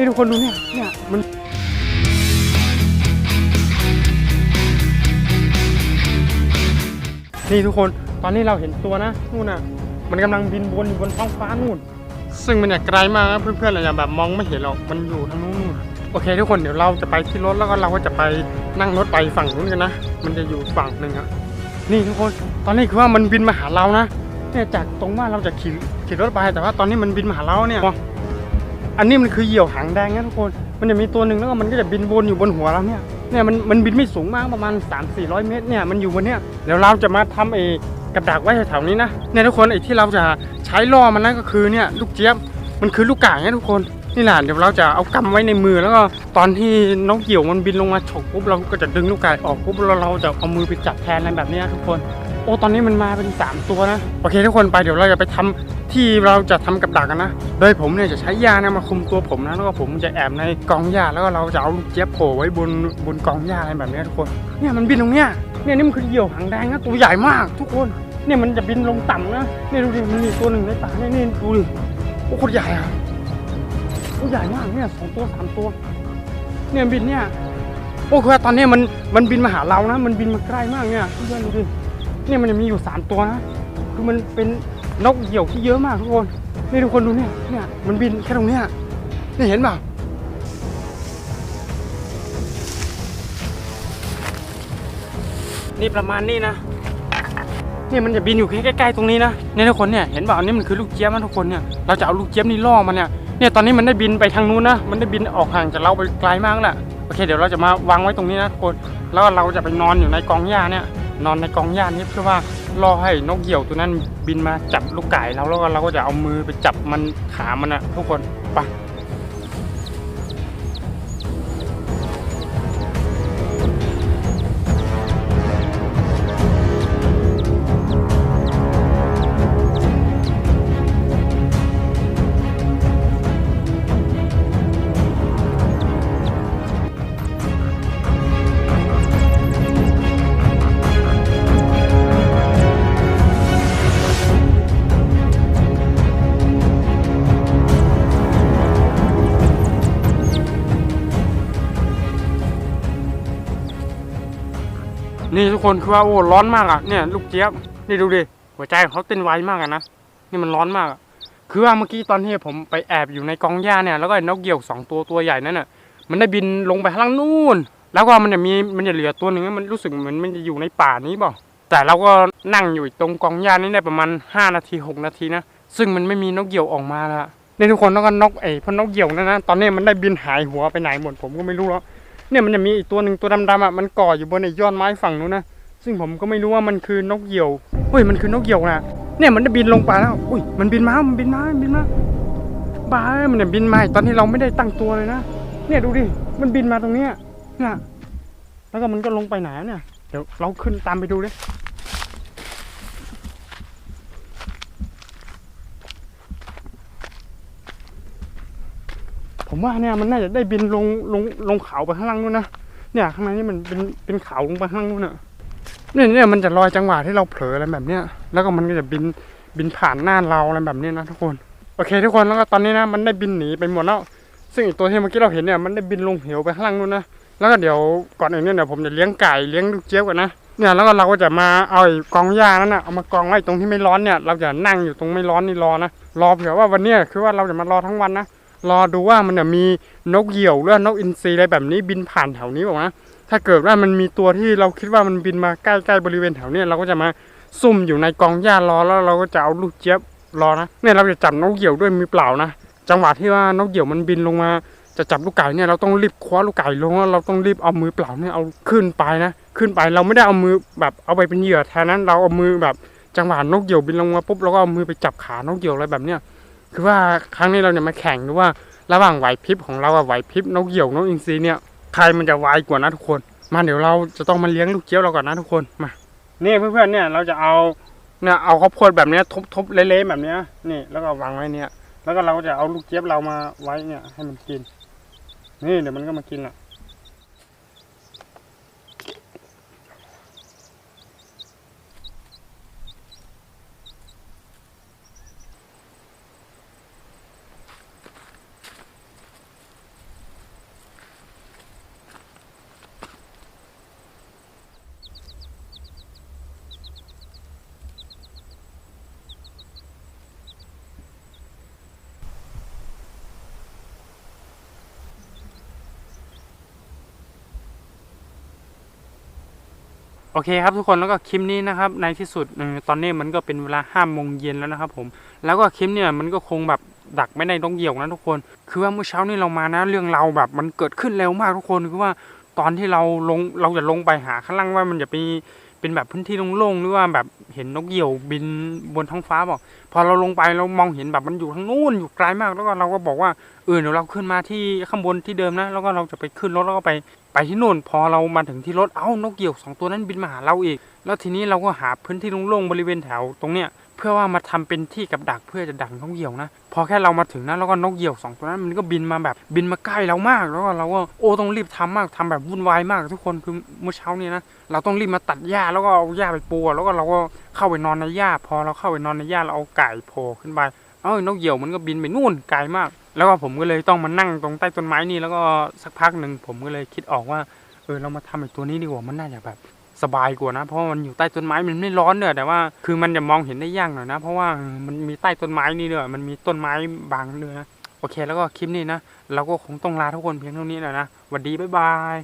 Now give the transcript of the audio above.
นี่ทุกคนดูเนี่ย เนี่ย มันนี่ทุกคนตอนนี้เราเห็นตัวนะนู่นน่ะ มันกำลังบินวนอยู่บนท้องฟ้านู่น ซึ่งมันเนี่ยไกลมากนะเพื่อนๆเราจะแบบมองไม่เห็นหรอกมันอยู่ทางนู้นโอเค ทุกคนเดี๋ยวเราจะไปที่รถแล้วก็เราก็จะไปนั่งรถไปฝั่งนู้นกันนะมันจะอยู่ฝั่งหนึ่งอะนี่ทุกคนตอนนี้คือว่ามันบินมาหาเรานะเนี่ยจากตรงบ้าเราจะขี่ขี่รถไปแต่ว่าตอนนี้มันบินมาหาเราเนี่ย อันนี้มันคือเหยี่ยวหางแดงนะทุกคน มันจะมีตัวหนึ่งแล้วก็มันก็จะบินวนอยู่บนหัวเราเนี่ย เนี่ยมันมันบินไม่สูงมากประมาณ 3 4 0 0 เมตรเนี่ยมันอยู่บนเนี่ยเดี๋ยวเราจะมาทำเอกับดักไว้แถวๆนี้นะ เนี่ยทุกคนไอ้ที่เราจะใช้ล่อมันนั่นก็คือเนี่ยลูกเจี๊ยบ มันคือลูกก่างนี่ยทุกคน นี่แหละเดี๋ยวเราจะเอากำไว้ในมือแล้วก็ตอนที่นกเหยี่ยวมันบินลงมาฉกปุ๊บเราก็จะดึงลูกไก่ออกปุ๊บแล้วเราจะเอามือไปจับแทนอะไรแบบนี้ยทุกคน โอ้ตอนนี้มันมาเป็น 3 ตัวนะ โอเคทุกคนไปเดี๋ยวเราจะไปทำที่เราจะทำกับดักกันนะ โดยผมเนี่ยจะใช้ยานะมาคุมตัวผมนะแล้วก็ผมจะแอบในกองหญ้าแล้วก็เราจะเอาลูกเจี๊ยบโผล่ไว้บนบนกองหญ้าอะไรแบบนี้ทุกคนเนี่ยมันบินตรงเนี้ยเนี่ยนี่มันคือเหยี่ยวหางแดงนะตัวใหญ่มากทุกคนเนี่ยมันจะบินลงต่ำนะเนี่ยดูดิมันมีตัวหนึ่งในป่าเนี่ยนี่ดูดิโอ้โคตรใหญ่อะตัวใหญ่มากเนี่ยสองตัวสามตัว เนี่ยบินเนี่ยโอ้คือว่าตอนนี้มันมันบินมาหาเรานะ มันบินมาใกล้มากเนี่ยเพื่อนดูดิ เนี่ยมันมีอยู่สามตัวนะ คือมันเป็นนกเหยี่ยวที่เยอะมากทุกคน นี่ทุกคนดูเนี่ย เนี่ยมันบินแค่ตรงเนี้ยนี่เห็นเปล่านี่ประมาณนี้นะเนี่ยมันจะบินอยู่แค่ใกล้ๆตรงนี้นะเนี่ยทุกคนเนี่ยเห็นเปล่าอันนี้มันคือลูกเจี๊ยบนะทุกคนเนี่ยเราจะเอาลูกเจี๊ยบนี่ล่อมันเนี่ยเนี่ยตอนนี้มันได้บินไปทางนู้นนะมันได้บินออกห่างจากเราไปไกลมากแล้วแหละโอเคเดี๋ยวเราจะมาวางไว้ตรงนี้นะทุกคนแล้วเราจะไปนอนอยู่ในกองหญ้าเนี่ย นอนในกองหญ้านี้เพื่อว่ารอให้นกเหยี่ยวตัวนั้นบินมาจับลูกไก่เราแล้วก็เราก็จะเอามือไปจับมันขามันอะทุกคนไป กคนคือว่าโอ้ร้อนมากอะเนี่ยลูกเจี๊ยบนี่ดูดิหัวใจของเขาเต้นไวมากอะนะนี่มันร้อนมากอะคือว่าเมื่อกี้ตอนที่ผมไปแอบอยู่ในกองหญ้าเนี่ยแล้วก็นกเหยี่ยวสองตัวตัวใหญ่นั่นน่ะมันได้บินลงไปข้างล่างนู่น แล้วก็มันจะมีมันจะเหลือตัวหนึ่งมันรู้สึกเหมือนมันจะอยู่ในป่านี้เปล่าแต่เราก็นั่งอยู่ตรงกองหญ้านี่ได้ประมาณ 5 นาที 6 นาทีนะซึ่งมันไม่มีนกเหยี่ยวออกมาละนี่ทุกคนแล้วก็นกไอ้พวกนกเหยี่ยวนั่นนะตอนนี้มันได้บินหายหัวไปไหนหมดผมก็ไม่รู้แล้ว เนี่ยมันจะมีอีกตัวหนึ่งตัวดำๆอะมันก่ออยู่บนไอ้ยอดไม้ฝั่งนู้นนะซึ่งผมก็ไม่รู้ว่ามันคือนกเหยี่ยวเฮ้ยมันคือนกเหยี่ยวนะเนี่ยมันได้บินลงไปแล้วอุ้ยมันบินมา มันบินมามันบินมาบ้ามันเนี่ยบินมาตอนที่เราไม่ได้ตั้งตัวเลยนะเนี่ยดูดิมันบินมาตรงเนี้ยเนี่ยแล้วก็มันก็ลงไปไหนเนี่ยเดี๋ยวเราขึ้นตามไปดูเลย ผมว่าเนี่ยมันน่าจะได้บินลงลงลงเขาไปข้างล่างนู่นนะเนี่ยข้างในนี่มันเป็นเป็นเขาลงไปข้างล่างนู่นน่ะเนี่ยเนี่ยมันจะลอยจังหวะที่เราเผลออะไรแบบเนี้ยแล้วก็มันก็จะบินบินผ่านหน้าเราอะไรแบบนี้นะทุกคนโอเค ทุกคนแล้วก็ตอนนี้นะ มันได้บินหนีไปหมดแล้ว ซึ่งอีกตัวที่เมื่อกี้เราเห็นเนี่ยมันได้บินลงเหวไปข้างล่างนู่นนะแล้วก็เดี๋ยวก่อนอื่นเนี่ยเดี๋ยวผมจะเลี้ยงไก่เลี้ยงลูกเจี๊ยบก่อนนะเนี่ยแล้วก็เราก็จะมาเอากองหญ้านั่นนะเอามากองไว้ตรงที่ไม่ร้อนเนี่ยเราจะนั่งอยู่ตรงไม่ร้อนนี่รอนะรอเผื่อว่าวันนี้คือว่าเราจะมารอทั้งวันนะ รอดูว่ามันจะมีนกเหยี่ยวหรือว่านกอินทรีอะไรแบบนี้บินผ่านแถวนี้บอกนะถ้าเกิดว่ามันมีตัวที่เราคิดว่ามันบินมาใกล้ๆบริเวณแถวนี้เราก็จะมาซุ่มอยู่ในกองหญ้ารอแล้วเราก็จะเอาลูกเจี๊ยบรอนะเนี่ยเราจะจับนกเหยี่ยวด้วยมือเปล่านะจังหวะที่ว่านกเหยี่ยวมันบินลงมา จะจับลูกไก่เนี่ยเราต้องรีบคว้าลูกไก่ลงแล้วเราต้องรีบเอามือเปล่าเนี่ยเอาขึ้นไปนะขึ้นไปเราไม่ได้เอามือแบบเอาไปเป็นเหยื่อแทนนั้นเราเอามือแบบจังหวะนกเหยี่ยวบินลงมาปุ๊บเราก็เอามือไปจับขานกเหยี่ยวอะไรแบบเนี้ย คือว่าครั้งนี้เราเนี่ยมาแข่งดูว่า ระหว่างไหวพริบของเรากับไหวพริบนกเหยี่ยวนกอินทรีเนี่ยใครมันจะไวกว่านะทุกคน มาเดี๋ยวเราจะต้องมาเลี้ยงลูกเจี๊ยบเราก่อนนะทุกคนมานี่เพื่อนๆเนี่ยเราจะเอาเนี่ยเอาข้าวโพดแบบเนี้ยทุบๆเละๆแบบเนี้ยนี่แล้วก็วางไว้เนี่ย แล้วก็เราก็จะเอาลูกเจี๊ยบเรามาไว้เนี่ยให้มันกิน นี่เดี๋ยวมันก็มากินละ โอเคครับทุกคนแล้วก็คลิปนี้นะครับในที่สุดตอนนี้มันก็เป็นเวลาห้าโมงเย็นแล้วนะครับผมแล้วก็คลิปเนี่ยมันก็คงแบบดักไม่ได้ต้องเหี่ยวนะทุกคน คือว่าเมื่อเช้านี้เรามานะเรื่องเราแบบมันเกิดขึ้นเร็วมากทุกคนคือว่าตอนที่เราลงเราจะลงไปหาข้างล่างว่ามันจะมี เป็นแบบพื้นที่โล่งๆหรือว่าแบบเห็นนกเหยี่ยวบินบนท้องฟ้าบอกพอเราลงไปเรามองเห็นแบบมันอยู่ทางนู้นอยู่ไกลมาก แล้วก็เราก็บอกว่าเออเดี๋ยวเราขึ้นมาที่ข้างบนที่เดิมนะ แล้วก็เราจะไปขึ้นรถแล้วก็ไปไปที่นู่น พอเรามาถึงที่รถเอ้านกเหยี่ยวสองตัวนั้นบินมาหาเราอีก แล้วทีนี้เราก็หาพื้นที่โล่งๆบริเวณแถวตรงเนี้ย พื่อว่ามาทำเป็นที่กับดักเพื่อจะดักนกเหยี่ยวนะ พอแค่เรามาถึงนะแล้วก็นกเหยี่ยวสองตัวนั้นมันก็บินมาแบบบินมาใกล้เรามาก แล้วก็เราก็โอ้ต้องรีบทำมากทำแบบวุ่นวายมากทุกคนคือเมื่อเช้านี้นะเราต้องรีบมาตัดหญ้าแล้วก็เอาหญ้าไปปูแล้วก็เราก็เข้าไปนอนในหญ้า พอเราเข้าไปนอนในหญ้าเราเอาไก่โผล่ขึ้นไปเอ้ยนกเหยี่ยวมันก็บินไปนู่นไกลมาก แล้วก็ผมก็เลยต้องมานั่งตรงใต้ต้นไม้นี่แล้วก็สักพักหนึ่งผมก็เลยคิดออกว่าเออเรามาทำไอ้ตัวนี้ดีกว่ามันน่าจะแบบ สบายกว่านะ เพราะมันอยู่ใต้ต้นไม้มันไม่ร้อนเนอะแต่ว่าคือมันจะมองเห็นได้ยากหน่อยนะ เพราะว่ามันมีใต้ต้นไม้นี่เนอะมันมีต้นไม้บางเนอะโอเค แล้วก็คลิปนี้นะ เราก็คงต้องลาทุกคนเพียงเท่านี้แหละนะสวัสดีบ๊ายบาย